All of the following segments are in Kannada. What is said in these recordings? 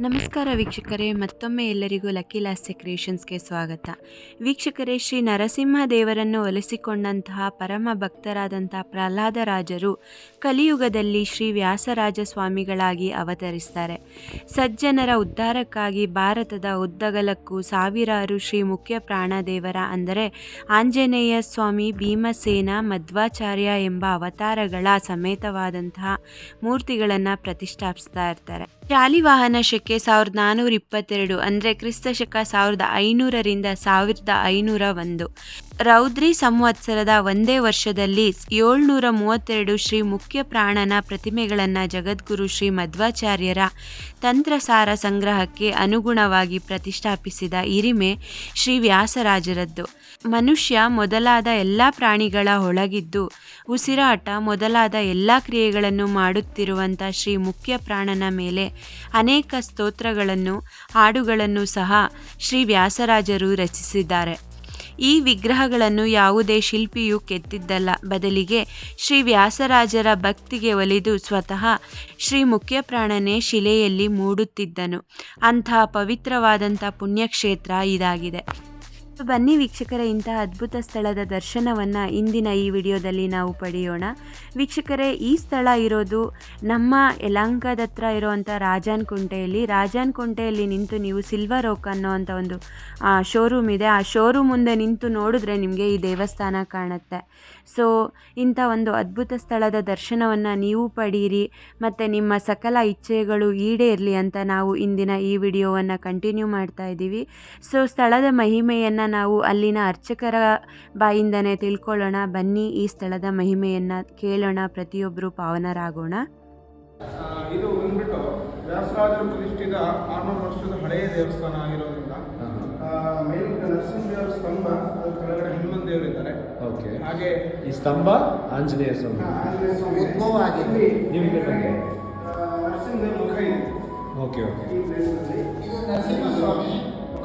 ನಮಸ್ಕಾರ ವೀಕ್ಷಕರೇ, ಮತ್ತೊಮ್ಮೆ ಎಲ್ಲರಿಗೂ ಲಕ್ಕಿ ಲಾಸ್ಯ ಕ್ರಿಯೇಷನ್ಸ್ಗೆ ಸ್ವಾಗತ. ವೀಕ್ಷಕರೇ, ಶ್ರೀ ನರಸಿಂಹ ದೇವರನ್ನು ಒಲಿಸಿಕೊಂಡಂತಹ ಪರಮ ಭಕ್ತರಾದಂತಹ ಪ್ರಹ್ಲಾದರಾಜರು ಕಲಿಯುಗದಲ್ಲಿ ಶ್ರೀ ವ್ಯಾಸರಾಜ ಸ್ವಾಮಿಗಳಾಗಿ ಅವತರಿಸ್ತಾರೆ. ಸಜ್ಜನರ ಉದ್ಧಾರಕ್ಕಾಗಿ ಭಾರತದ ಉದ್ದಗಲಕ್ಕೂ ಸಾವಿರಾರು ಶ್ರೀ ಮುಖ್ಯ ಪ್ರಾಣದೇವರ ಅಂದರೆ ಆಂಜನೇಯ ಸ್ವಾಮಿ ಭೀಮಸೇನ ಮಧ್ವಾಚಾರ್ಯ ಎಂಬ ಅವತಾರಗಳ ಸಮೇತವಾದಂತಹ ಮೂರ್ತಿಗಳನ್ನು ಪ್ರತಿಷ್ಠಾಪಿಸ್ತಾ ಇರ್ತಾರೆ. ಶಾಲಿವಾಹನ ಶಕೆ ಸಾವಿರದ ನಾನ್ನೂರ ಇಪ್ಪತ್ತೆರಡು ಅಂದರೆ ಕ್ರಿಸ್ತ ಶಕ ಸಾವಿರದ ಐನೂರರಿಂದ ಸಾವಿರದ ಐನೂರ ಒಂದು. ರೌದ್ರಿ ಸಂವತ್ಸರದ ಒಂದೇ ವರ್ಷದಲ್ಲಿ ಏಳ್ನೂರ ಮೂವತ್ತೆರಡು ಶ್ರೀ ಮುಖ್ಯ ಪ್ರಾಣನ ಪ್ರತಿಮೆಗಳನ್ನು ಜಗದ್ಗುರು ಶ್ರೀ ಮಧ್ವಾಚಾರ್ಯರ ತಂತ್ರಸಾರ ಸಂಗ್ರಹಕ್ಕೆ ಅನುಗುಣವಾಗಿ ಪ್ರತಿಷ್ಠಾಪಿಸಿದ ಹಿರಿಮೆ ಶ್ರೀ ವ್ಯಾಸರಾಜರದ್ದು. ಮನುಷ್ಯ ಮೊದಲಾದ ಎಲ್ಲ ಪ್ರಾಣಿಗಳ ಒಳಗಿದ್ದು, ಉಸಿರಾಟ ಮೊದಲಾದ ಎಲ್ಲ ಕ್ರಿಯೆಗಳನ್ನು ಮಾಡುತ್ತಿರುವಂಥ ಶ್ರೀ ಮುಖ್ಯ ಪ್ರಾಣನ ಮೇಲೆ ಅನೇಕ ಸ್ತೋತ್ರಗಳನ್ನು, ಹಾಡುಗಳನ್ನು ಸಹ ಶ್ರೀ ವ್ಯಾಸರಾಜರು ರಚಿಸಿದ್ದಾರೆ. ಈ ವಿಗ್ರಹಗಳನ್ನು ಯಾವುದೇ ಶಿಲ್ಪಿಯು ಕೆತ್ತಿದ್ದಲ್ಲ. ಬದಲಿಗೆ ಶ್ರೀ ವ್ಯಾಸರಾಜರ ಭಕ್ತಿಗೆ ಒಲಿದು ಸ್ವತಃ ಶ್ರೀ ಮುಖ್ಯಪ್ರಾಣನೇ ಶಿಲೆಯಲ್ಲಿ ಮೂಡುತ್ತಿದ್ದನು. ಅಂತಹ ಪವಿತ್ರವಾದಂಥ ಪುಣ್ಯಕ್ಷೇತ್ರ ಇದಾಗಿದೆ. ಬನ್ನಿ ವೀಕ್ಷಕರ, ಇಂತಹ ಅದ್ಭುತ ಸ್ಥಳದ ದರ್ಶನವನ್ನು ಇಂದಿನ ಈ ವಿಡಿಯೋದಲ್ಲಿ ನಾವು ಪಡೆಯೋಣ. ವೀಕ್ಷಕರೇ, ಈ ಸ್ಥಳ ಇರೋದು ನಮ್ಮ ಯಲಹಂಕದ ಹತ್ರ ಇರುವಂಥ ರಾಜಾನ್ ಕುಂಟೆಯಲ್ಲಿ ರಾಜಾನ್ ಕುಂಟೆಯಲ್ಲಿ ನಿಂತು ನೀವು ಸಿಲ್ವರ್ ಓಕ್ ಅನ್ನೋ ಅಂಥ ಒಂದು ಶೋರೂಮ್ ಇದೆ. ಆ ಶೋರೂಮ್ ಮುಂದೆ ನಿಂತು ನೋಡಿದ್ರೆ ನಿಮಗೆ ಈ ದೇವಸ್ಥಾನ ಕಾಣುತ್ತೆ. ಸೊ ಇಂಥ ಒಂದು ಅದ್ಭುತ ಸ್ಥಳದ ದರ್ಶನವನ್ನು ನೀವು ಪಡೀರಿ ಮತ್ತು ನಿಮ್ಮ ಸಕಲ ಇಚ್ಛೆಗಳು ಈಡೇರಲಿ ಅಂತ ನಾವು ಇಂದಿನ ಈ ವಿಡಿಯೋವನ್ನು ಕಂಟಿನ್ಯೂ ಮಾಡ್ತಾ ಇದ್ದೀವಿ. ಸೊ ಸ್ಥಳದ ಮಹಿಮೆಯನ್ನು ನಾವು ಅಲ್ಲಿನ ಅರ್ಚಕರ ಬಾಯಿಂದನೇ ತಿಳ್ಕೊಳ್ಳೋಣ. ಬನ್ನಿ ಈ ಸ್ಥಳದ ಮಹಿಮೆಯನ್ನು ಕೇಳೋಣ ಪ್ರತಿಯೊಬ್ಬರು ಪಾವನರಾಗೋಣ. ಇದು ಬಂದ್ಬಿಟ್ಟು ವ್ಯಾಸರಾಜರು ಪ್ರತಿಷ್ಠಿತ ಆರ್ನೂರು ವರ್ಷದ ಹಳೆಯ ದೇವಸ್ಥಾನ ಆಗಿರೋದ್ರಿಂದ ಆ, ನರಸಿಂಹ ದೇವರ ಸ್ತಂಭ ಅದರ ಕೆಳಗಡೆ ಹನುಮಂತ ದೇವರಿದ್ದಾರೆ. ಓಕೆ. ಹಾಗೆ ಈ ಸ್ತಂಭ ಆಂಜನೇಯ ಸ್ವಾಮಿ. ಆಂಜನೇಯ ಸ್ವಾಮಿ. ಉದ್ಭವ ಆಗಿದೆ. ನಿಮಗೆ ಬಗ್ಗೆ? ಮುಖ ಇದೆ. Okay okay. ಈ ಪ್ಲೇಸಲ್ಲಿ. ಇದು ನರಸಿಂಹಸ್ವಾಮಿ.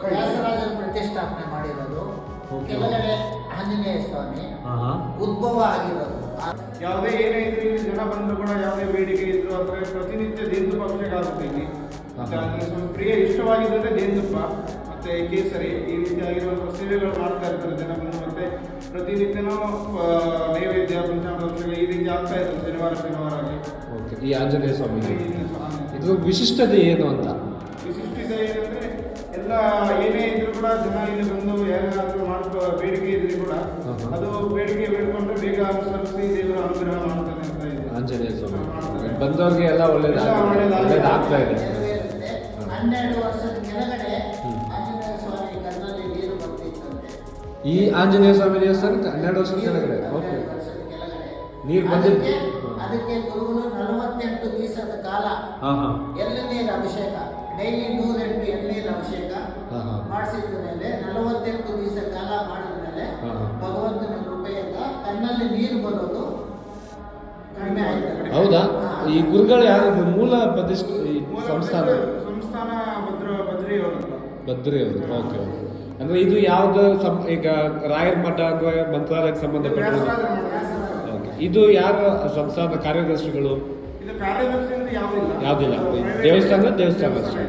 ವ್ಯಾಸರಾಜರು ಪ್ರತಿಷ್ಠಾಪನೆ ಮಾಡಿರೋದು. ಓಕೆ. ಕೆಳಗಡೆ ಆಂಜನೇಯ ಸ್ವಾಮಿ. ಉದ್ಭವ ಆಗಿರೋದು. ಆ ಯಾವುದೇ ಏನೇ ಇದ್ರು ಇಲ್ಲಿ ಜನ ಬಂದ್ರು ಕೂಡ ಯಾವುದೇ ಬೇಡಿಕೆ ಇದ್ರು ಅಂದರೆ ಪ್ರತಿನಿತ್ಯ ಅಭಿಷೇಕ ಆಗುತ್ತೆ ಇಲ್ಲಿ. ಮತ್ತೆ ಆಂಜನೇಯ ಸ್ವಾಮಿ ಪ್ರಿಯ ಇಷ್ಟವಾಗಿದ್ದರೆ ಜೇನುತುಪ್ಪ ಮತ್ತೆ ಕೇಸರಿ ಈ ರೀತಿಯಾಗಿರುವಂಥ ಸೇವೆಗಳು ಮಾಡ್ತಾ ಇರ್ತಾರೆ ಜನ ಬಂದು ಮತ್ತೆ ಪ್ರತಿನಿತ್ಯನೂ ನೈವೇದ್ಯ ಪಂಚಾಮೃತಗಳು ಈ ರೀತಿ ಆಗ್ತಾ ಇತ್ತು ಶನಿವಾರ ಶನಿವಾರ ಆಗಿ. ಓಕೆ ಈ ಆಂಜನೇಯ ಸ್ವಾಮಿ ಇದು ವಿಶಿಷ್ಟತೆ ಏನು ಅಂತ? ವಿಶಿಷ್ಟತೆ ಏನಂದ್ರೆ ಎಲ್ಲ ಏನೇ ಇದ್ರು ಕೂಡ ಜನ ಇಲ್ಲಿ ಬಂದು ಯಾರಾದ್ರೂ ಮಾಡ್ಕೋ ಬೇಡಿಕೆ ಇದ್ರೆ ಕೂಡ ಅದು ಬೇಡಿಕೆ ಬೇಡ್ಕೊಂಡ್ರೆ ಬೇಗ ಅನುಸರಿಸಿ ದೇವರ ಅನುಗ್ರಹ ಮಾಡ್ತಾನೆ ಅಂತ ಇದೆ. ಆಂಜನೇಯ ಸ್ವಾಮಿ. ಬಂದವ್ರಿಗೆ ಎಲ್ಲ ಒಳ್ಳೇದಾಗ ಎಲ್ಲ ಒಳ್ಳೇದಾಗ್ತಾ ಇದೆ. ಹನ್ನೆರಡು ವರ್ಷದ ಈ ಆಂಜನೇಯ ಸ್ವಾಮಿ ದೇವಸ್ಥಾನ ಹನ್ನೆರಡು ವರ್ಷದ ಕೆಳಗಡೆ. ಓಕೆ ನೀರು ಬಂದಿದ್ದು ಅದಕ್ಕೆ ಗುರುಗಳು ನಲವತ್ತೆಂಟು ದಿವಸದ ಕಾಲ. ಎಳ್ನೀರು ಅಭಿಷೇಕ. ಡೈಲಿ ನೂರೆಂಟು ಎಳ್ನೀರು ಅಭಿಷೇಕ ಮಾಡಿಸಿದ ಮೇಲೆ ನಲವತ್ತೆಂಟು ದಿವಸ ಕಾಲ ಮಾಡಿದ ಮೇಲೆ. ಭಗವಂತನ ಕೃಪೆಯಿಂದ ಕಣ್ಣಲ್ಲಿ ನೀರು ಬರೋದು ಕಡಿಮೆ ಆಯ್ತು. ಹೌದಾ? ಈ ಗುರುಗಳು ಯಾರು? ಮೂಲ ಪ್ರತಿಷ್ಠ ಸಂಸ್ಥಾನ. ಸಂಸ್ಥಾನ ಭದ್ರ ಭದ್ರಿ ಅವರು ಅವರು ಓಕೆ ಓಕೆ ಅಂದ್ರೆ ಇದು ಯಾವ್ದು ಸಂ ಈಗ ರಾಯರ ಮಠ ಅಥವಾ ಮಂತ್ರಾಲಯಕ್ಕೆ ಸಂಬಂಧಪಟ್ಟ ಓಕೆ. ಇದು ಯಾರು ಸಂಸ್ಥಾನ ಕಾರ್ಯದರ್ಶಿಗಳು? ಇದು ಯಾವುದಿಲ್ಲ. ದೇವಸ್ಥಾನ, ದೇವಸ್ಥಾನ ಅಷ್ಟೇ.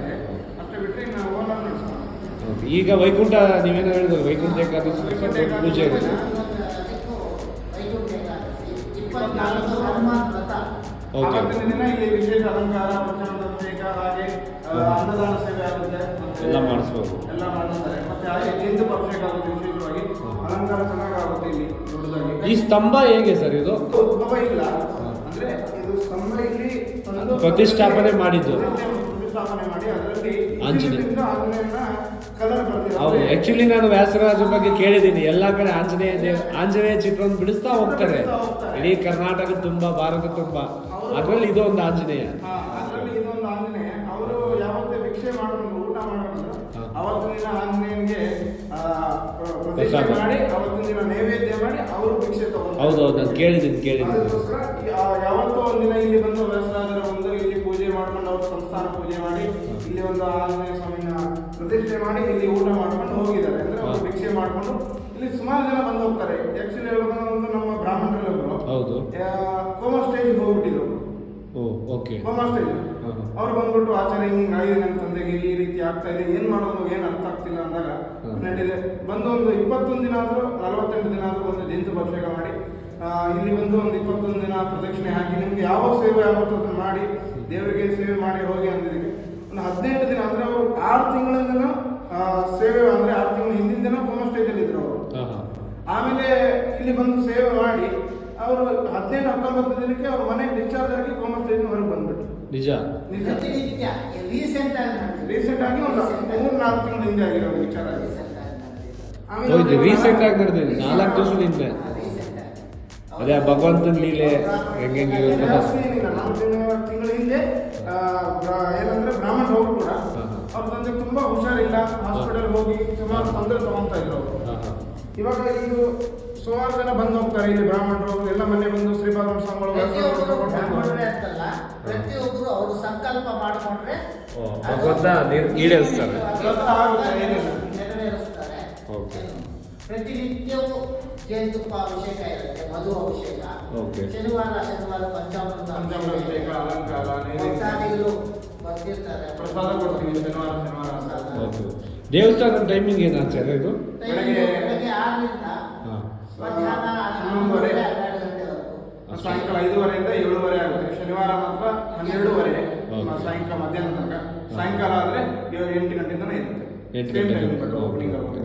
ಬಿಟ್ಟರೆ ಇನ್ನು ಓನರ್ ನಡೆಸ್ತಾರೆ ಓಕೆ. ಈಗ ವೈಕುಂಠ ನೀವೇನು ಹೇಳಿದ್ರು ವೈಕುಂಠ ಏಕಾದಶಿ ಪೂಜೆ ಇದೆ. ಓಕೆ. ಆವತ್ತಿನ ದಿನ ಇಲ್ಲಿ ವಿಶೇಷ ಅಲಂಕಾರ ಪಂಚಾಮೃತಾಭಿಷೇಕ ಹಾಗೆ ಆ, ಅನ್ನದಾನ ಸೇವೆ ಆಗುತ್ತೆ. ಎಲ್ಲ ಮಾಡಿಸ್ಬೋದು. ಆಗುತ್ತೆ ವಿಶೇಷವಾಗಿ ಅಲಂಕಾರ ಇಲ್ಲಿ ದೊಡ್ಡದಾಗಿ. ಈ ಸ್ತಂಭ ಹೇಗೆ ಸರ್ ಇದು? ಉದ್ಭವ ಇಲ್ಲ. ಅಂದ್ರೆ ಇದು ಸ್ತಂಭ ಇಲ್ಲಿ ತಂದು ಪ್ರತಿಷ್ಠಾಪನೆ ಮಾಡಿದ್ದು. ಪ್ರತಿಷ್ಠಾಪನೆ ಮಾಡಿ ಅದರಲ್ಲಿ ಆಂಜನೇಯ. ಇದರಿಂದ ಆಂಜನೇಯನ ಹೌದು ಆಕ್ಚುಲಿ ನಾನು ವ್ಯಾಸರಾಜ ಬಗ್ಗೆ ಕೇಳಿದ್ದೀನಿ. ಎಲ್ಲ ಕಡೆ ಆಂಜನೇಯ ದೇವ ಆಂಜನೇಯ ಚಿತ್ರವನ್ನು ಬಿಡಿಸ್ತಾ ಹೋಗ್ತಾರೆ. ಬಿಡಿಸ್ತಾ ಹೋಗ್ತಾರೆ. ಇಡೀ ಕರ್ನಾಟಕ ತುಂಬಾ ಭಾರತ ತುಂಬಾ. ಅದರಲ್ಲಿ ಇದು ಒಂದು ಆಂಜನೇಯ ಪ್ರ- ಮಾಡಿ ಅವತ್ತಿನ ದಿನ ನೈವೇದ್ಯ ಮಾಡಿ ಅವರು ಭಿಕ್ಷೆ ಹೌದೌದು ನಾನು ಕೇಳಿದ್ದೀನಿ ಕೇಳಿದ್ದೀನಿ. ಅದಕ್ಕೋಸ್ಕರ ಯಾವತ್ತೋ ಒಂದಿನ ಇಲ್ಲಿ ಬಂದು ವ್ಯಾಸರಾಜರ ಬಂದು ಇಲ್ಲಿ ಪೂಜೆ ಮಾಡ್ಕೊಂಡು ಅವ್ರ ಸಂಸ್ಥಾನ ಪೂಜೆ ಮಾಡಿ ಇಲ್ಲಿ ಒಂದು ಆಂಜನೇಯ ಸ್ವಾಮಿನ ಪ್ರತಿಷ್ಠೆ ಮಾಡಿ ಇಲ್ಲಿ ಊಟ ಮಾಡ್ಕೊಂಡು ಹೋಗಿದ್ದಾರೆ. ಅಂದ್ರೆ ಅವರು. ಭಿಕ್ಷೆ ಮಾಡ್ಕೊಂಡು ಇಲ್ಲಿ ಸುಮಾರು ಜನ ಬಂದು ಹೋಗ್ತಾರೆ. ಆಕ್ಚುಲಿ ಹೇಳ್ಬೇಕಂದ್ರೆ ಒಂದು ನಮ್ಮ ಬ್ರಾಹ್ಮಣರಲ್ಲಿ ಒಬ್ಬರು ಹೌದು ಕೋಮ ಸ್ಟೇಜ್ ಹೋಗ್ಬಿಟ್ಟಿದ್ರು ಓ ಓಕೆ ಮಾಸ್ಟರ್. ಅವ್ರು ಬಂದ್ಬಿಟ್ಟು ಆಚಾರ್ಯ ಹಿಂಗೆ ಆಗಿದೆ ನಮ್ಮ ತಂದೆಗೆ ಈ ರೀತಿ ಆಗ್ತಾ ಇದೆ ಏನು ಮಾಡೋದು ಏನು ಅರ್ಥ ಆಗ್ತಿಲ್ಲ ಅಂದಾಗ. ನಡೀದೆ ಬಂದು ಒಂದು ಇಪ್ಪತ್ತೊಂದು ದಿನ ಆದರೂ ನಲವತ್ತೆಂಟು ದಿನ ಆದರೂ ಒಂದು ದಿನ ಅಭಿಷೇಕ ಮಾಡಿ ಇಲ್ಲಿ ಬಂದು ಒಂದು ಇಪ್ಪತ್ತೊಂದು ದಿನ ಪ್ರದಕ್ಷಿಣೆ ಹಾಕಿ ನಿಮ್ಗೆ ಯಾವ ಸೇವೆ ಆಗುತ್ತೋ ಅದನ್ನ ಮಾಡಿ ದೇವರಿಗೆ ಸೇವೆ ಮಾಡಿ ಹೋಗಿ ಅಂದಿದ್ದಕ್ಕೆ. ಒಂದು ಹದಿನೆಂಟು ದಿನ ಅಂದರೆ ಅವರು ಆರು ತಿಂಗಳಿಂದನೂ ಸೇವೆ ಅಂದರೆ ಆರು ತಿಂಗಳ ಹಿಂದಿನ ದಿನ ಹೋಮ್ ಸ್ಟೇಜಲ್ಲಿ ಇದ್ರು ಅವರು. ಆಮೇಲೆ ಇಲ್ಲಿ ಬಂದು ಸೇವೆ ಮಾಡಿ ಅವರು ಹದಿನೆಂಟು ಹತ್ತೊಂಬತ್ತು ದಿನಕ್ಕೆ ಅವ್ರ ಮನೆ ಡಿಸ್ಚಾರ್ಜ್ ಆಗಿ ಕೋಮಾ ಸ್ಟೇಜ್ ಹೊರಗೆ ಬಂದ್ಬಿಟ್ಟು ನಿಜ. ನಿಜ. ರೀಸೆಂಟ್ ಆಗಿ. ರೀಸೆಂಟ್ ಆಗಿ ಒಂದು ಮೂರು ನಾಲ್ಕು ತಿಂಗಳ ಹಿಂದೆ ಆಗಿರೋ ವಿಚಾರ. ಹೌದು ರೀಸೆಂಟ್ ಆಗಿ ನಡೆದಿದೆ ನಾಲ್ಕು ದಿವಸದ ಹಿಂದೆ. ಅದೇ ಭಗವಂತನ ಲೀಲೆ ಹೆಂಗೆ ಹೆಂಗೆ ಜಾಸ್ತಿ ಏನಿಲ್ಲ. ನಾಲ್ಕು ತಿಂಗಳ ತಿಂಗಳ ಹಿಂದೆ ಆ, ಏನಂದ್ರೆ ಬ್ರಾಹ್ಮಣ ಅವರು ಕೂಡ. ಅವ್ರ ತಂದೆ ತುಂಬಾ ಹುಷಾರಿಲ್ಲ. ಹಾಸ್ಪಿಟಲ್ ಹೋಗಿ ಸುಮಾರು ತೊಂದರೆ ತಗೊಂತ ಇದ್ರು ಇವಾಗ ಇದು ಸುಮಾರು ಜನ ಬಂದು ಹೋಗ್ತಾರೆ ಇಲ್ಲಿ ಬ್ರಾಹ್ಮಣರು. ಎಲ್ಲ ಮನೆ ಬಂದು ಶ್ರೀಪಾದ ಸ್ವಾಮಿಗಳು ಪ್ರತಿಯೊಬ್ಬರು ಅಂತಲ್ಲ ಪ್ರತಿಯೊಬ್ಬರು ಅವರು ಸಂಕಲ್ಪ ಮಾಡಿಕೊಂಡ್ರೆ ಈಡೇರಿಸ್ತಾರೆ. ಪ್ರತಿನಿತ್ಯವೂ ಜೇನುತುಪ್ಪ ಅಭಿಷೇಕ ಇರುತ್ತೆ ಮಧು ಅಭಿಷೇಕ. ಓಕೆ. ಶನಿವಾರ ಶನಿವಾರ ಪಂಚಾಮೃತ ಪಂಚಾಮೃತ ಅಭಿಷೇಕ, ಅಲಂಕಾರ. ಭಕ್ತಾದಿಗಳು ಬರ್ತಿರ್ತಾರೆ. ಪ್ರಸಾದ ಕೊಡ್ತೀವಿ ಶನಿವಾರ ಶನಿವಾರ. ದೇವಸ್ಥಾನದ ಟೈಮಿಂಗ್ ಏನು ಆಚಾರ್ಯ ಇದು? ಬೆಳಗ್ಗೆ- ಆರರಿಂದ ಹನ್ನೊಂದುವರೆ. ಸಾಯಂಕಾಲ ಐದೂವರೆಯಿಂದ ಏಳುವರೆ ಆಗುತ್ತೆ ಶನಿವಾರ ಮಾತ್ರ ಹನ್ನೆರಡುವರೆ. ಸಾಯಂಕಾಲ ಮಧ್ಯಾಹ್ನ ತನಕ ಸಾಯಂಕಾಲ ಆದ್ರೆ ಏಳು ಎಂಟು ಗಂಟೆಯಿಂದನೇ ಇರುತ್ತೆ.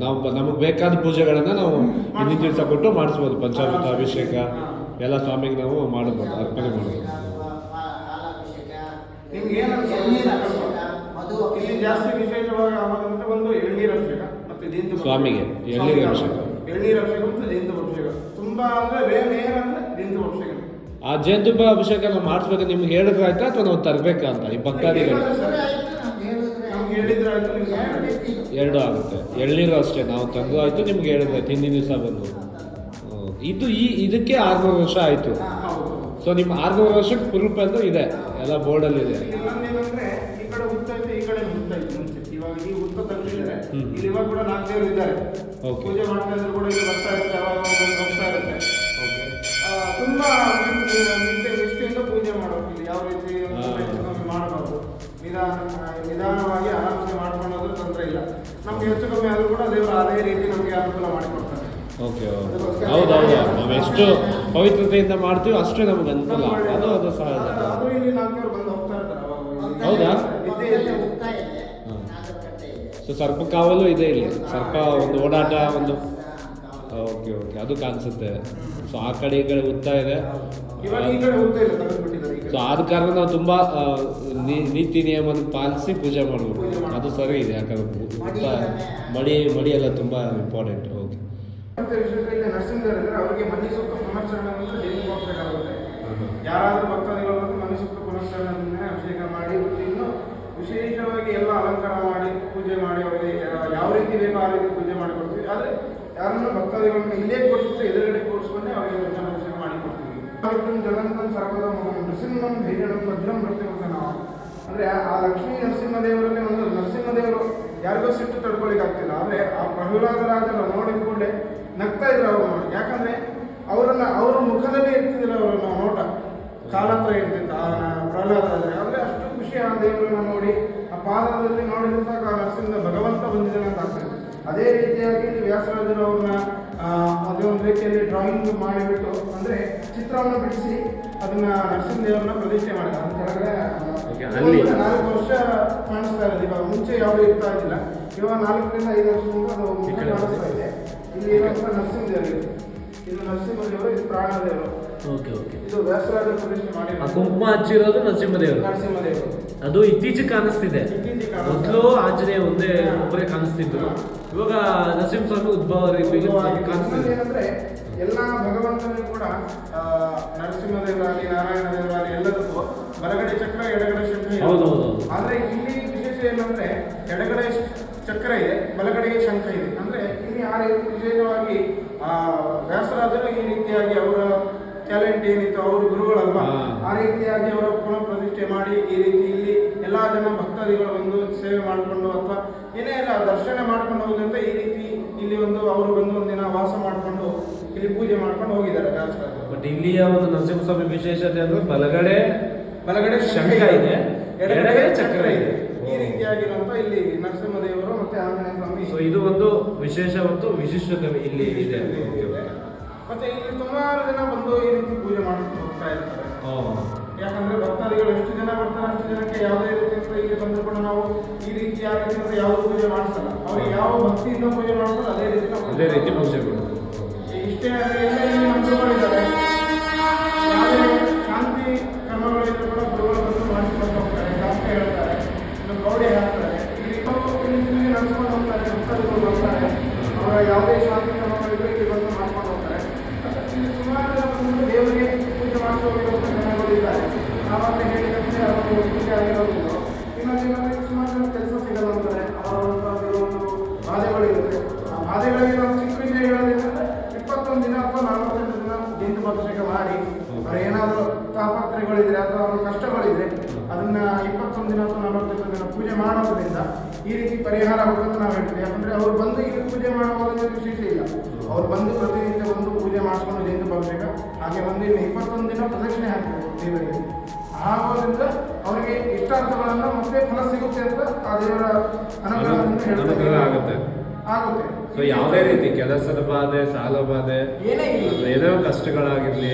ನಾವು ನಮಗೆ ಬೇಕಾದ ಪೂಜೆಗಳನ್ನ ನಾವು ಹಿಂದಿನ ದಿವಸ ಕೊಟ್ಟು ಮಾಡಿಸ್ಬೋದು ಪಂಚಾಮೃತ ಅಭಿಷೇಕ ಎಲ್ಲ ಸ್ವಾಮಿಗೆ ನಾವು ಮಾಡಬಹುದು ಅರ್ಪಣೆ ಮಾಡಬಹುದು ಜಾಸ್ತಿ ವಿಶೇಷವಾಗಿ ಆಗೋದಂದ್ರೆ ಒಂದು ಎಳ್ನೀರು ಅಭಿಷೇಕ ಮತ್ತೆ. ಸ್ವಾಮಿಗೆ ಎಳ್ನೀರು ಅಭಿಷೇಕ. ಎಳ್ನೀರು ಅಭಿಷೇಕ ಮತ್ತು ಜಯಂತಿ ಅಭಿಷೇಕ ತುಂಬಾ ಅಂದ್ರೆ ರೇ ನೇರ ಅಂದ್ರೆ ಜಯಂತಿ ಅಭಿಷೇಕ ಆ ಜೇನುತುಪ್ಪ ಅಭಿಷೇಕ ನಾವು ಮಾಡಿಸ್ಬೇಕು ನಿಮ್ಗೆ ಹೇಳಿದ್ರೆ ಆಯ್ತಾ ಅಥವಾ ನಾವು ತರಬೇಕಾ ಅಂತ ಈ ಭಕ್ತಾದಿಗಳು ನಮ್ಗೆ ಹೇಳಿದ್ರೆ ನಮ್ಗೆ ಹೇಳಿದ್ರೆ ಆಯ್ತು. ಎರಡು ರೀತಿಲು. ಎರಡು ಆಗುತ್ತೆ. ಎಳ್ನೀರು ಅಷ್ಟೇ ನಾವು ತಂದು ಆಯ್ತು ನಿಮ್ಗೆ ಹೇಳಿದ್ರೆ ಆಯ್ತು. ಹಿಂದಿನ ದಿವಸ ಬಂದು. ಹ್ಮ್. ಇದು ಈ ಇದಕ್ಕೆ ಆರ್ನೂರು ವರ್ಷ ಆಯ್ತು. ಹೌದು. ಸೊ ನಿಮ್ಮ ಆರ್ನೂರು ವರ್ಷಕ್ಕೆ ಪ್ರೂಫ್ ಅಂತ ಇದೆ. ಎಲ್ಲ ಬೋರ್ಡಲ್ಲಿ ಕೂಡ ನಾಲ್ಕು ದೇವರು ಇದ್ದಾರೆ. ಪೂಜೆ ಮಾಡ್ತಾ ಇದ್ರು ಕೂಡ ಇಲ್ಲಿ ಬರ್ತಾ ಇರುತ್ತೆ ಒಂದೊಂದು ಹೋಗ್ತಾ ಇರುತ್ತೆ. ತುಂಬಾ ನಿಷ್ಠೆ ನಿಷ್ಠೆ- ನಿಷ್ಠೆಯಿಂದ ಪೂಜೆ ಮಾಡಬೇಕು ಇಲ್ಲಿ ಯಾವ ರೀತಿ ಕಮ್ಮಿ ಮಾಡಬಾರ್ದು. ನಿಧಾನ ನಿಧಾನವಾಗಿ ಆರಾಮ್ಸೆ ಮಾಡ್ಕೊಂಡು ಹೋದ್ರೆ ತೊಂದರೆ ಇಲ್ಲ. ನಮ್ಗೆ ಹೆಚ್ಚು ಕಮ್ಮಿ ಆದರೂ ಕೂಡ ದೇವರು ಅದೇ ರೀತಿ ನಮಗೆ ಅನುಕೂಲ ಮಾಡಿಕೊಡ್ತಾರೆ. ಓಕೆ ಹೌದೌದು ನಾವು ಎಷ್ಟು ಪವಿತ್ರತೆಯಿಂದ ಮಾಡ್ತೀವಿ ಅಷ್ಟೇ ನಮ್ಗೆ ಅನುಕೂಲ. ಅದು ಅದು ಸಹಜ. ಇಲ್ಲಿ ನಾಲ್ಕು ಬಂದು ಹೋಗ್ತಾ ಇರ್ತಾರೆ ಹೌದಾ? ಇದ್ದೇ ಪಕ್ಕದಲ್ಲೇ ಇದೆ. ಹುತ್ತ ಇದೆ ಹಾ. ನಾಗರಕಟ್ಟೆ ಇದೆ ಸೊ ಸರ್ಪ ಕಾವಲು ಇದೆ ಇಲ್ಲಿ. ಸರ್ಪ ಒಂದು ಓಡಾಟ ಒಂದು ಓಕೆ ಓಕೆ ಅದು ಕಾಣಿಸುತ್ತೆ. ಸೊ ಆ ಕಡೆ ಈ ಕಡೆ ಇದೆ. ಹೋಗ್ತಾ ಈ ಸೊ ಆದ ಕಾರಣ ನಾವು ತುಂಬ ನೀ- ನೀತಿ ನಿಯಮನ ಪಾಲಿಸಿ ಪೂಜೆ ಮಾಡಬೇಕು ಅದು ಸರಿ ಇದೆ ಯಾಕಂದ್ರೆ ಉತ್ತ ಮಡಿ ಮಡಿ ಎಲ್ಲ ತುಂಬ ಇಂಪಾರ್ಟೆಂಟ್ ಓಕೆ ಯಾರಾದರೂ ವಿಶೇಷ ಇಲ್ಲಿ ನರಸಿಂಹರಿದ್ದಾರೆ ಅವರಿಗೆ ಮನಿ ಸೂಕ್ತ ಪುನಶ್ಚರಣೆ ಅಂತ ಜೈಲಿಗೆ ಹೋಗ್ಬೇಕಾಗುತ್ತೆ ಯಾರಾದ್ರೂ ಭಕ್ತಾದಿಗಳು ಬಂದು ಮನಿ ಸೂಕ್ತ ಪುನಶ್ಚರಣೆ ಅಭಿಷೇಕ ಮಾಡಿ ಮತ್ತೆ ಇನ್ನು ವಿಶೇಷವಾಗಿ ಎಲ್ಲ ಅಲಂಕಾರ ಮಾಡಿ, ಪೂಜೆ ಮಾಡಿ ಅವರಿಗೆ ಯಾವ ರೀತಿ ಬೇಕೋ ಆ ರೀತಿ ಪೂಜೆ ಮಾಡಿ ಕೊಡ್ತೀವಿ. ಆದರೆ ಯಾರನ್ನ ಭಕ್ತಾದಿಗಳನ್ನು ಇಲ್ಲೇ ಕೂರಿಸಿದ್ರೆ ಎದುರುಗಡೆ ಕೂರಿಸ್ಕೊಂಡೆ ಅವರಿಗೆ ಪಂಚಾಭಿಷೇಕ ಮಾಡಿ ಕೊಡ್ತೀವಿ. ಜಗಂತಂ ಸರ್ವದ ನರಸಿಂಹಂ ಧೈರ್ಯಂ ಭದ್ರಂ ಪ್ರತಿಮತ ನಾವು ಅಂದ್ರೆ ಆ ಲಕ್ಷ್ಮೀ ನರಸಿಂಹದೇವರಲ್ಲಿ ಒಂದು ನರಸಿಂಹದೇವರು ಯಾರಿಗೋ ಸಿಟ್ಟು ತಡ್ಕೊಳಿಕ್ ಆಗ್ತಿಲ್ಲ ಆದ್ರೆ ಆ ಪ್ರಹ್ಲಾದರಾಜರ ನೋಡಿದ ಕೂಡಲೇ ನಗ್ತಾ ಇದ್ರು ಅವರು ಯಾಕಂದ್ರೆ ಅವರನ್ನ ಅವರ ಮುಖದಲ್ಲಿ ಇರ್ತಿದ್ರು ಅವರ ನೋಟ ಕಾಲ ಹತ್ರ ಇರ್ತಿತ್ತು ಆ ಪ್ರಹ್ಲಾದ ರಾಜರ ಅಂದ್ರೆ ಅಷ್ಟು ಖುಷಿ ಆ ದೇವರನ್ನ ನೋಡಿ ಆ ಪಾದದಲ್ಲಿ ನೋಡಿದ್ರೆ ಸಾಕು ನರಸಿಂಹ ಭಗವಂತ ಬಂದಿದ್ದಾನೆ ಅಂತ ಆಗ್ತದೆ ಅದೇ ರೀತಿಯಾಗಿ ವ್ಯಾಸರಾಜರು ಅವ್ರನ್ನ ಅದೇ ಒಂದು ರೀತಿಯಲ್ಲಿ ಡ್ರಾಯಿಂಗ್ ಮಾಡಿಬಿಟ್ಟು ಅಂದ್ರೆ ಚಿತ್ರವನ್ನು ಬಿಡಿಸಿ ಅದನ್ನ ನರಸಿಂಹದೇವರನ್ನ ಪ್ರತಿಷ್ಠೆ ಮಾಡಿದ ಅಂತ ಹೇಳಿದ್ರೆ. ನಾಲ್ಕು ವರ್ಷ ಕಾಣಿಸ್ತಾ ಇರೋದು ಇವಾಗ ಮುಂಚೆ ಯಾವುದು ಇರ್ತಾ ಇದ್ದಿಲ್ಲ ಇವಾಗ ನಾಲ್ಕರಿಂದ ಐದು ವರ್ಷದಿಂದ ಅದು. ಕಾಣಿಸ್ತಾ ಇದೆ ಇಲ್ಲಿ ಇರುವಂತ ನರಸಿಂಹದೇವರು ಇದು. ಇದು ನರಸಿಂಹದೇವರು ಇದು ಪ್ರಾಣದೇವರು ಓಕೆ ಓಕೆ ಇದು ವ್ಯಾಸರಾಜ ಪ್ರತಿಷ್ಠೆ ಮಾಡಿ ಕುಂಕುಮ ಹಚ್ಚಿರೋದು ನರಸಿಂಹದೇವರು. ನರಸಿಂಹದೇವರು. ಅದು ಇತ್ತೀಚೆಗೆ ಕಾಣಿಸ್ತಿದೆ. ಇತ್ತೀಚೆಗೆ ಮೊದಲು ಆಂಜನೇಯ ಒಂದೇ ಒಬ್ಬರೇ ಕಾಣಿಸ್ತಿದ್ರು. ಇವಾಗ ನರಸಿಂಹಸ್ವಾಮಿ ಉದ್ಭವ ಕಾಣಿಸ್ತಿದೆ. ಏನಂದ್ರೆ ಎಲ್ಲ ಭಗವಂತನಿಗೂ ಕೂಡ ನರಸಿಂಹದೇವರಾಗಲಿ ನಾರಾಯಣ ದೇವರಾಗಲಿ ಎಲ್ಲದಕ್ಕೂ ಬಲಗಡೆ ಚಕ್ರ ಎಡಗಡೆ ಶಂಖ ಇದೆ. ಹೌದು, ಹೌದು, ಹೌದು. ಆದ್ರೆ ಇಲ್ಲಿ ವಿಶೇಷ ಏನಂದ್ರೆ ಎಡಗಡೆ ಚಕ್ರ ಇದೆ ಬಲಗಡೆಗೆ ಶಂಖ ಇದೆ. ಅಂದ್ರೆ ಇಲ್ಲಿ ಆ ರೀತಿ ವಿಶೇಷವಾಗಿ ಆ ವ್ಯಾಸರಾಜರು ಈ ರೀತಿಯಾಗಿ ಅವರ ಟ್ಯಾಲೆಂಟ್ ಏನಿತ್ತು ಅವರು ಗುರುಗಳಲ್ವಾ? ಆ ರೀತಿಯಾಗಿ ಅವರ ಪುನಃ ಪ್ರತಿಷ್ಠೆ ಮಾಡಿ ಈ ರೀತಿ ಇಲ್ಲಿ ಎಲ್ಲ ಜನ ಭಕ್ತಾದಿಗಳು ಬಂದು ಸೇವೆ ಮಾಡಿಕೊಂಡು ಅಥವಾ ಏನೇ ಇಲ್ಲ ದರ್ಶನ ಮಾಡ್ಕೊಂಡು ಅಂತ ಈ ರೀತಿ ಇಲ್ಲಿ ಒಂದು ಅವರು ಬಂದು ಒಂದಿನ ವಾಸ ಮಾಡಿಕೊಂಡು ಇಲ್ಲಿ ಪೂಜೆ ಮಾಡ್ಕೊಂಡು ಹೋಗಿದ್ದಾರೆ ಬಟ್ ಇಲ್ಲಿಯ ಒಂದು ನರಸಿಂಹಸ್ವಾಮಿ ವಿಶೇಷತೆ ಅಂದ್ರೆ ಬಲಗಡೆ ಬಲಗಡೆ ಶಂಕ ಇದೆ, ಎಡಗಡೆ ಎಡಗಡೆ ಚಕ್ರ ಇದೆ. ಈ. ರೀತಿಯಾಗಿರುವಂತ ಇಲ್ಲಿ ನರಸಿಂಹದೇವರು ಮತ್ತೆ ಆಂಜನೇಯ ಸ್ವಾಮಿ. ಸೊ ಇದು ಒಂದು ವಿಶೇಷ ಮತ್ತು ವಿಶಿಷ್ಟತೆ ಇಲ್ಲಿ ಇದೆ. ಮತ್ತೆ ಇಲ್ಲಿ ಸುಮಾರು ಜನ ಬಂದು ಈ ರೀತಿ ಪೂಜೆ ಮಾಡ್ಕೊಂಡು ಹೋಗ್ತಾ ಇರ್ತಾರೆ. ಯಾಕಂದ್ರೆ ಭಕ್ತಾದಿಗಳು ಎಷ್ಟು ಜನ ಬರ್ತಾರೆ ಅಷ್ಟು ಜನಕ್ಕೆ ಯಾವುದೇ ರೀತಿಯಿಂದ ಇಲ್ಲಿ ಬಂದು ಕೂಡ ನಾವು ಈ ರೀತಿ ಯಾವ ಪೂಜೆ ಮಾಡಿಸಲ್ಲ. ಅವ್ರಿಗೆ ಯಾವ ಭಕ್ತಿಯಿಂದ ಪೂಜೆ ಮಾಡ್ತಾರೋ ಅದೇ ರೀತಿ ನಾವು ಅದೇ ರೀತಿ ಪೂಜೆಗಳು ಇಷ್ಟೇ ಎಲ್ಲ ಇಲ್ಲಿ ನಮ್ಮ ಗುರುಗಳಿದ್ದಾರೆ ಶಾಂತಿ ಕ್ರಮಗಳಿಂದ ಕೂಡ ಗುರುಗಳು ಬಂದು ಮಾಡಿಸ್ಕೊಂಡು ಹೋಗ್ತಾರೆ ಶಾಸ್ತ್ರ ಹೇಳ್ತಾರೆ ಗೌಡೆ ಹಾಕ್ತಾರೆ. ಇಲ್ಲಿ ನಡ್ಸ್ಕೊಂಡು ಹೋಗ್ತಾರೆ ಭಕ್ತಾದಿಗಳು ಬರ್ತಾರೆ. ಅವರ ಯಾವುದೇ ಶಾಂತಿ ಇನ್ನು ಇಪ್ಪತ್ತೊಂದು ದಿನ ಪ್ರದಕ್ಷಿಣೆ ಹಾಕಬೇಕು ದೇವರಿಗೆ. ಆಗೋದ್ರಿಂದ ಅವರಿಗೆ ಇಷ್ಟಾರ್ಥಗಳನ್ನು ಮತ್ತೆ ಫಲ ಸಿಗುತ್ತೆ ಅಂತ ಆ ದೇವರ ಹೇಳ್ತಾರೆ. ಅನುಗ್ರಹ ಆಗುತ್ತೆ. ಆಗುತ್ತೆ. ಸೊ ಯಾವುದೇ ರೀತಿ ಕೆಲಸದ ಬಾಧೆ ಸಾಲ ಬಾಧೆ ಏನೇ ಇಲ್ಲ. ಏನೋ ಕಷ್ಟಗಳಾಗಿರ್ಲಿ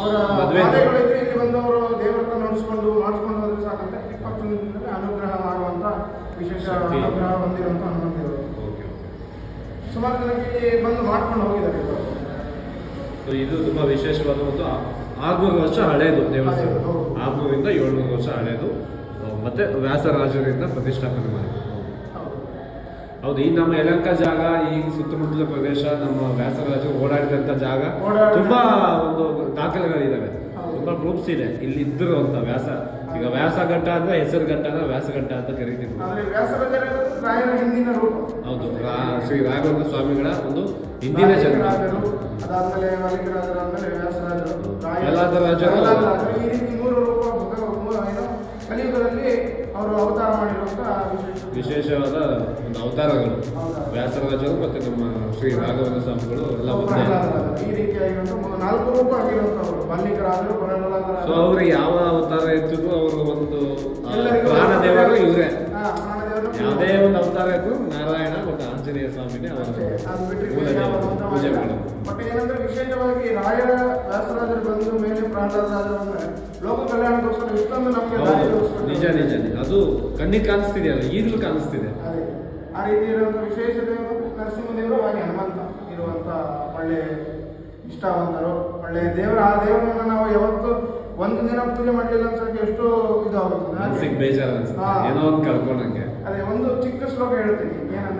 ಅವರ ಮದುವೆಗಳಿದ್ರೆ ಇಲ್ಲಿ ಬಂದವರು ದೇವರ ನೋಡಿಸ್ಕೊಂಡು ಮಾಡಿಸ್ಕೊಂಡು ಹೋದ್ರೆ ಸಾಕಂತೆ ಇಪ್ಪತ್ತೊಂದು ದಿನದಲ್ಲಿ ಅನುಗ್ರಹ ಮಾಡುವಂತ ವಿಶೇಷ ಅನುಗ್ರಹ ಹೊಂದಿರುವಂತ ಹನುಮಂತ ದೇವರು. ಸುಮಾರು ಜನಕ್ಕೆ ಇಲ್ಲಿ ಬಂದು ಮಾಡ್ಕೊಂಡು ಹೋಗಿದ್ದಾರೆ ಇದು ತುಂಬಾ ವಿಶೇಷವಾದ ಒಂದು ಆರ್ನೂರು ವರ್ಷ ಹಳೆಯದು ದೇವಸ್ಥಾನ. ಆರುನೂರಿಂದ ಏಳ್ನೂರು ವರ್ಷ ಹಳೆಯದು ಮತ್ತೆ ವ್ಯಾಸರಾಜರಿಂದ ಪ್ರತಿಷ್ಠಾಪನೆ ಮಾಡಿದ್ರು. ಹೌದು. ಈ ನಮ್ಮ ಯಲಂಕ ಜಾಗ ಈ ಸುತ್ತಮುತ್ತಲ ಪ್ರದೇಶ ನಮ್ಮ ವ್ಯಾಸರಾಜ ಓಡಾಡಿದಂಥ ಜಾಗ ತುಂಬಾ ಒಂದು ದಾಖಲೆಗಳಿದ್ದಾವೆ. ತುಂಬಾ ಪ್ರೂಫ್ಸ್ ಇದೆ. ಇಲ್ಲಿ ಇದ್ರು ಅಂತ ವ್ಯಾಸ. ಈಗ ವ್ಯಾಸಘಟ್ಟ ಅಂದ್ರೆ ಹೆಸರು ಘಟ್ಟ ಅಂದ್ರೆ ವ್ಯಾಸಘಟ್ಟ ಅಂತ ಕರಿತೀವಿ ವ್ಯಾಸರಾಜರ ಹೌದು ಶ್ರೀ ರಾಘವೇಂದ್ರ ಸ್ವಾಮಿಗಳ ಒಂದು ಹಿಂದಿನ ಜನ್ಮ. ಅದಾದಮೇಲೆ ಮಲಿಂಗರಾಜರು ಆದ್ಮೇಲೆ ವ್ಯಾಸರಾಜರು ಪ್ರಹ್ಲಾದ ರಾಜರು. ಈ ರೀತಿ ಮೂರು ರೂಪ ಏನು? ಕಲಿಯುಗದಲ್ಲಿ ಅವರು ಅವತಾರ ಮಾಡಿರುವಂತ ವಿಶೇಷವಾದ ಒಂದು ಅವತಾರಗಳು. ವ್ಯಾಸರಾಜರು ಮತ್ತು ನಮ್ಮ ಶ್ರೀ ರಾಘವೇಂದ್ರ ಸ್ವಾಮಿಗಳು ಎಲ್ಲ ಒಂದೇ ಈ ರೀತಿಯಾಗಿ ಮೂರು ನಾಲ್ಕು ರೂಪ ಆಗಿರುವಂತವರು. ಮಲ್ಲಿಕರಾಜರು ಸೊ ಅವರು ಯಾವ ಅವತಾರ ಎತ್ತಿದ್ರು ಅವರು ಒಂದು ಪ್ರಾಣದೇವರು ಇವರೇ. ಯಾವುದೇ ಒಂದು ಅವತಾರ ಇದ್ರು ಆಂಜನೇಯ ಸ್ವಾಮಿನೇ ಪೂಜೆ. ಮಾಡೋದು ಬಟ್ ಏನಂದ್ರೆ ವಿಶೇಷವಾಗಿ ರಾಯರ ವ್ಯಾಸರಾಜರು ಬಂದ ಮೇಲೆ ಪ್ರಹ್ಲಾದರಾಜರು ಅಂದ್ರೆ ಲೋಕ ಕಲ್ಯಾಣಕ್ಕೋಸ್ಕರ ಇಷ್ಟೊಂದು ನಮಗೆ ನಿಜ ನಿಜ ಅದು ಕಣ್ಣಿಗೆ ಕಾಣಿಸ್ತಿದೆ ಅಲ್ಲ ಈಗಲೂ ಕಾಣಿಸ್ತಿದೆ. ಆ ರೀತಿ ಇರುವಂತ ವಿಶೇಷ ದೇವರು ನರಸಿಂಹದೇವರು ಹಾಗೆ ಹನುಮಂತ ಇರುವಂತ ಒಳ್ಳೆ ಇಷ್ಟವಂತರು ಒಳ್ಳೆ ದೇವರು ಆ ದೇವರನ್ನ ನಾವು ಯಾವತ್ತು ಒಂದು ದಿನ ಪೂಜೆ ಮಾಡಲಿಲ್ಲ ಅನ್ಸಕ್ಕೆ ಎಷ್ಟು ಇದು ಆಗುತ್ತೆ ಬೇಜಾರು ಅನ್ಸುತ್ತೆ. ಏನೋ ಒಂದು ಕಳ್ಕೊಂಡಂಗೆ ಅದೇ ಒಂದು ಚಿಕ್ಕ ಶ್ಲೋಕ ಹೇಳ್ತೀನಿ. ಏನಂದ್ರೆ